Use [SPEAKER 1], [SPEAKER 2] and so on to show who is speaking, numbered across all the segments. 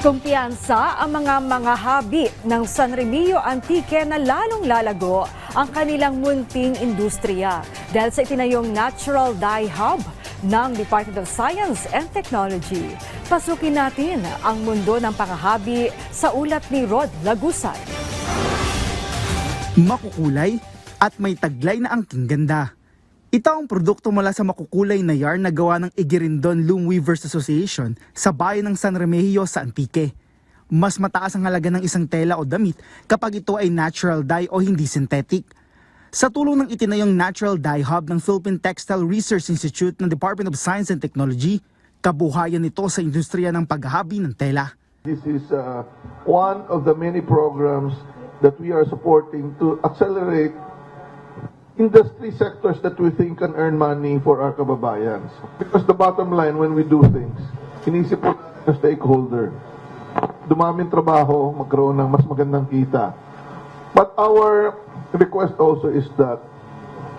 [SPEAKER 1] Kumpiyansa ang mga mga habi ng San Remillo Antique na lalong lalago ang kanilang munting industriya dahil sa itinayong Natural Dye Hub ng Department of Science and Technology. Pasukin natin ang mundo ng pangahabi sa ulat ni Rod Lagusay.
[SPEAKER 2] makukulay at may taglay na angking ganda. Ito ang produkto mula sa makukulay na yarn na gawa ng Igirindon Loom Weavers Association sa bayan ng San Remigio sa Antique. Mas mataas ang halaga ng isang tela o damit kapag ito ay natural dye o hindi synthetic. Sa tulong ng itinayong Natural Dye Hub ng Philippine Textile Research Institute ng Department of Science and Technology, kabuhayan nito sa industriya ng paghahabi ng tela.
[SPEAKER 3] This is uh, one of the many programs that we are supporting to accelerate industry sectors that we think can earn money for our kababayans. Because the bottom line, when we do things, inisip po natin stakeholder. Dumaming trabaho, magkaroon ng mas magandang kita. But our request also is that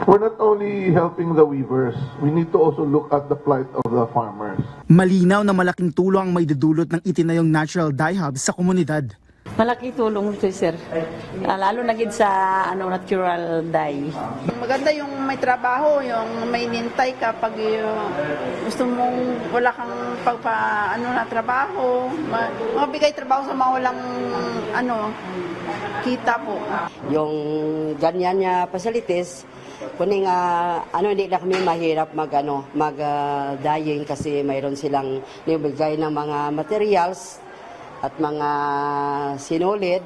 [SPEAKER 3] we're not only helping the weavers, we need to also look at the plight of the farmers.
[SPEAKER 2] Malinaw na malaking tulong ang may dudulot ng itinayong Natural Dye Hub sa komunidad.
[SPEAKER 4] Malaki tulong ito, sir. Ah, lalo na gid sa ano natural dye.
[SPEAKER 5] Maganda yung may trabaho, yung may nintay ka pag yung gusto mong wala kang pagpa ano na trabaho, ma, mabigay trabaho sa mga walang ano kita po.
[SPEAKER 6] yung ganyan niya facilities kuning ah, ano hindi na kami mahirap mag ano mag ah, dyeing kasi mayroon silang nibigay ng mga materials at mga sinulid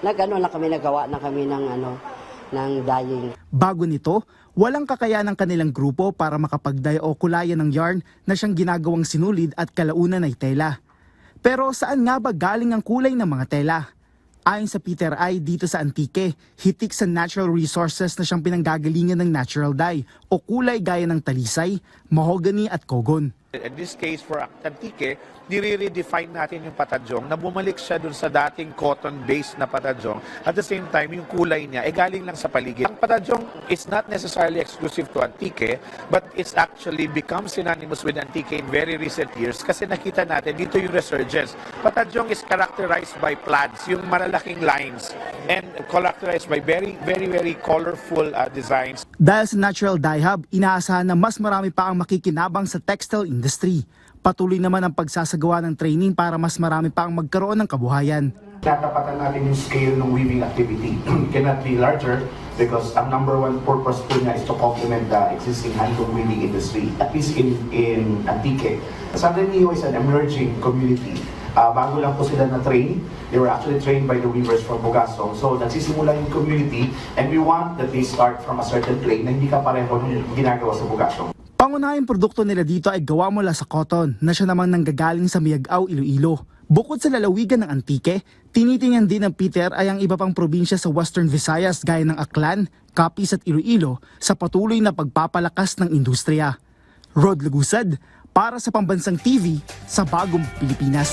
[SPEAKER 6] nagano na kami nagawa na kami ng ano ng dyeing
[SPEAKER 2] Bago nito, walang kakayahan ng kanilang grupo para makapagday o kulayan ng yarn na siyang ginagawang sinulid at kalaunan ay tela. Pero saan nga ba galing ang kulay ng mga tela? Ayon sa Peter I dito sa Antique, hitik sa natural resources na siyang pinanggagalingan ng natural dye o kulay gaya ng talisay, mahogany at kogon.
[SPEAKER 7] In this case, for Antique, nire-redefine natin yung patadyong na bumalik siya dun sa dating cotton-based na patadyong. At the same time, yung kulay niya ay galing lang sa paligid. Ang patadyong is not necessarily exclusive to Antique, but it's actually become synonymous with Antique in very recent years kasi nakita natin dito yung resurgence. Patadyong is characterized by plaids, yung malalaking lines, and characterized by very, very, very colorful uh, designs.
[SPEAKER 2] Dahil sa Natural Dye Hub, inaasahan na mas marami pa ang makikinabang sa textile industry. Patuloy naman ang pagsasagawa ng training para mas marami pa ang magkaroon ng kabuhayan.
[SPEAKER 8] tatapatan natin yung scale ng weaving activity. cannot be larger because ang number one purpose po niya is to complement the existing handloom weaving industry, at least in, in Antique. San Remio is an emerging community. Ah, bago lang po sila na-train. They were actually trained by the weavers from Bugasong. So, nagsisimula yung community and we want that they start from a certain plane na hindi ka pareho ng ginagawa sa Bugasong.
[SPEAKER 2] Pangunahing produkto nila dito ay gawa mula sa cotton na siya namang nanggagaling sa Miagao, Iloilo. Bukod sa lalawigan ng Antique, tinitingnan din ng Peter ay ang iba pang probinsya sa Western Visayas gaya ng Aklan, Capiz at Iloilo sa patuloy na pagpapalakas ng industriya. Rod Lagusad, para sa Pambansang TV sa Bagong Pilipinas.